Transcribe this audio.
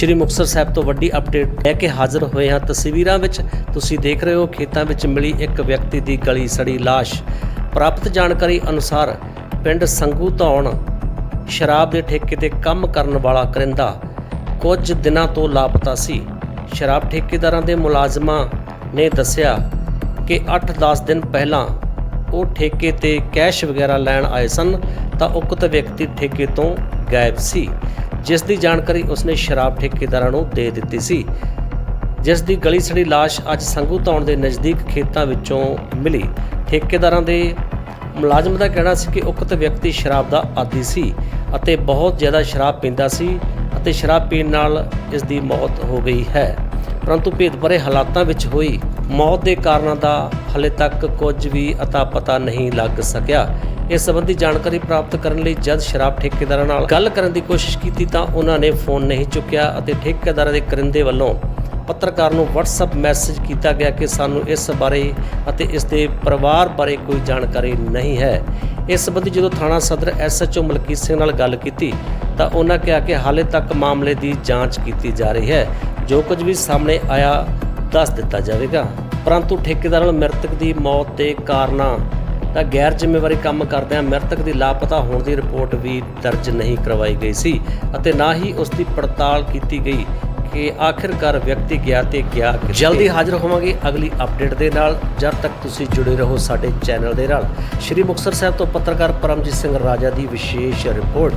ਸ਼੍ਰੀ ਮੁਕਤਸਰ ਸਾਹਿਬ ਤੋਂ ਵੱਡੀ ਅਪਡੇਟ ਲੈ ਕੇ ਹਾਜ਼ਰ ਹੋਏ ਹਾਂ। ਤਸਵੀਰਾਂ ਵਿੱਚ ਤੁਸੀਂ ਦੇਖ ਰਹੇ ਹੋ, ਖੇਤਾਂ ਵਿੱਚ ਮਿਲੀ ਇੱਕ ਵਿਅਕਤੀ ਦੀ ਗਲੀ ਸੜੀ ਲਾਸ਼। ਪ੍ਰਾਪਤ ਜਾਣਕਾਰੀ ਅਨੁਸਾਰ ਪਿੰਡ ਸੰਗੂ ਧੌਣ ਸ਼ਰਾਬ ਦੇ ਠੇਕੇ ਤੇ ਕੰਮ ਕਰਨ ਵਾਲਾ ਕਰਿੰਦਾ ਕੁਝ ਦਿਨਾਂ ਤੋਂ ਲਾਪਤਾ ਸੀ। ਸ਼ਰਾਬ ਠੇਕੇਦਾਰਾਂ ਦੇ ਮੁਲਾਜ਼ਮਾਂ ਨੇ ਦੱਸਿਆ ਕਿ 8-10 ਦਿਨ ਪਹਿਲਾਂ ਉਹ ਠੇਕੇ ਤੇ ਕੈਸ਼ ਵਗੈਰਾ ਲੈਣ ਆਏ ਸਨ ਤਾਂ ਉਕਤ ਵਿਅਕਤੀ ਠੇਕੇ ਤੋਂ ਗਾਇਬ ਸੀ। ਜਿਸ ਦੀ ਜਾਣਕਾਰੀ ਉਸਨੇ ਸ਼ਰਾਬ ਠੇਕੇਦਾਰਾਂ ਨੂੰ ਦੇ ਦਿੱਤੀ ਸੀ। ਜਿਸ ਦੀ ਗਲੀ ਸੜੀ ਲਾਸ਼ ਅੱਜ ਸੰਗੂ ਧੌਣ ਦੇ ਨਜ਼ਦੀਕ ਖੇਤਾਂ ਵਿੱਚੋਂ ਮਿਲੀ। ਠੇਕੇਦਾਰਾਂ ਦੇ ਮੁਲਾਜ਼ਮ ਦਾ ਕਹਿਣਾ ਸੀ ਕਿ ਉਕਤ ਵਿਅਕਤੀ ਸ਼ਰਾਬ ਦਾ ਆਦੀ ਸੀ ਅਤੇ ਬਹੁਤ ਜ਼ਿਆਦਾ ਸ਼ਰਾਬ ਪੀਂਦਾ ਸੀ ਅਤੇ ਸ਼ਰਾਬ ਪੀਣ ਨਾਲ ਇਸ ਦੀ ਮੌਤ ਹੋ ਗਈ ਹੈ। ਪਰੰਤੂ ਭੇਦ ਭਰੇ ਹਾਲਾਤਾਂ ਵਿੱਚ ਹੋਈ ਮੌਤ ਦੇ ਕਾਰਨਾਂ ਦਾ ਹਲੇ ਤੱਕ ਕੁਝ ਵੀ ਅਤਾ ਪਤਾ ਨਹੀਂ ਲੱਗ ਸਕਿਆ। ਇਸ ਸੰਬੰਧੀ ਜਾਣਕਾਰੀ ਪ੍ਰਾਪਤ ਕਰਨ ਲਈ ਜਦ ਸ਼ਰਾਬ ਠੇਕੇਦਾਰਾਂ ਨਾਲ ਗੱਲ ਕਰਨ ਦੀ ਕੋਸ਼ਿਸ਼ ਕੀਤੀ ਤਾਂ ਉਹਨਾਂ ਨੇ ਫੋਨ ਨਹੀਂ ਚੁੱਕਿਆ ਅਤੇ ਠੇਕੇਦਾਰਾਂ ਦੇ ਕਰਿੰਦੇ ਵੱਲੋਂ ਪੱਤਰਕਾਰ ਨੂੰ WhatsApp ਮੈਸੇਜ ਕੀਤਾ ਗਿਆ ਕਿ ਸਾਨੂੰ ਇਸ ਬਾਰੇ ਅਤੇ ਇਸ ਦੇ ਪਰਿਵਾਰ ਬਾਰੇ ਕੋਈ ਜਾਣਕਾਰੀ ਨਹੀਂ ਹੈ। ਇਸ ਸੰਬੰਧੀ ਜਦੋਂ ਥਾਣਾ ਸਦਰ ਐਸਐਚਓ ਮਲਕੀਤ ਸਿੰਘ ਨਾਲ ਗੱਲ ਕੀਤੀ ਤਾਂ ਉਹਨਾਂ ਕਿਹਾ ਕਿ ਹਾਲੇ ਤੱਕ ਮਾਮਲੇ ਦੀ ਜਾਂਚ ਕੀਤੀ ਜਾ ਰਹੀ ਹੈ। ਜੋ ਕੁਝ ਵੀ ਸਾਹਮਣੇ ਆਇਆ ਦੱਸ ਦਿੱਤਾ ਜਾਵੇਗਾ। ਪਰੰਤੂ ਠੇਕੇਦਾਰ ਨਾਲ ਮ੍ਰਿਤਕ ਦੀ ਮੌਤ ਦੇ ਕਾਰਨਾਂ ਦਾ ਗੈਰ ਜ਼ਿੰਮੇਵਾਰੀ ਕੰਮ ਕਰਦਿਆਂ ਮ੍ਰਿਤਕ ਦੀ ਲਾਪਤਾ ਹੋਣ ਦੀ ਰਿਪੋਰਟ ਵੀ ਦਰਜ ਨਹੀਂ ਕਰਵਾਈ ਗਈ ਸੀ ਅਤੇ ਨਾ ਹੀ ਉਸ ਦੀ ਪੜਤਾਲ ਕੀਤੀ ਗਈ ਕਿ ਆਖਿਰਕਾਰ ਵਿਅਕਤੀ ਗਿਆ ਤੇ ਗਿਆ ਜਲਦੀ ਹਾਜ਼ਰ ਹੋਵਾਂਗੇ ਅਗਲੀ ਅਪਡੇਟ ਦੇ ਨਾਲ। ਜਦ ਤੱਕ ਤੁਸੀਂ ਜੁੜੇ ਰਹੋ ਸਾਡੇ ਚੈਨਲ ਦੇ ਨਾਲ। ਸ਼੍ਰੀ ਮੁਕਤਸਰ ਸਾਹਿਬ ਤੋਂ ਪੱਤਰਕਾਰ ਪਰਮਜੀਤ ਸਿੰਘ ਰਾਜਾ ਦੀ ਵਿਸ਼ੇਸ਼ ਰਿਪੋਰਟ।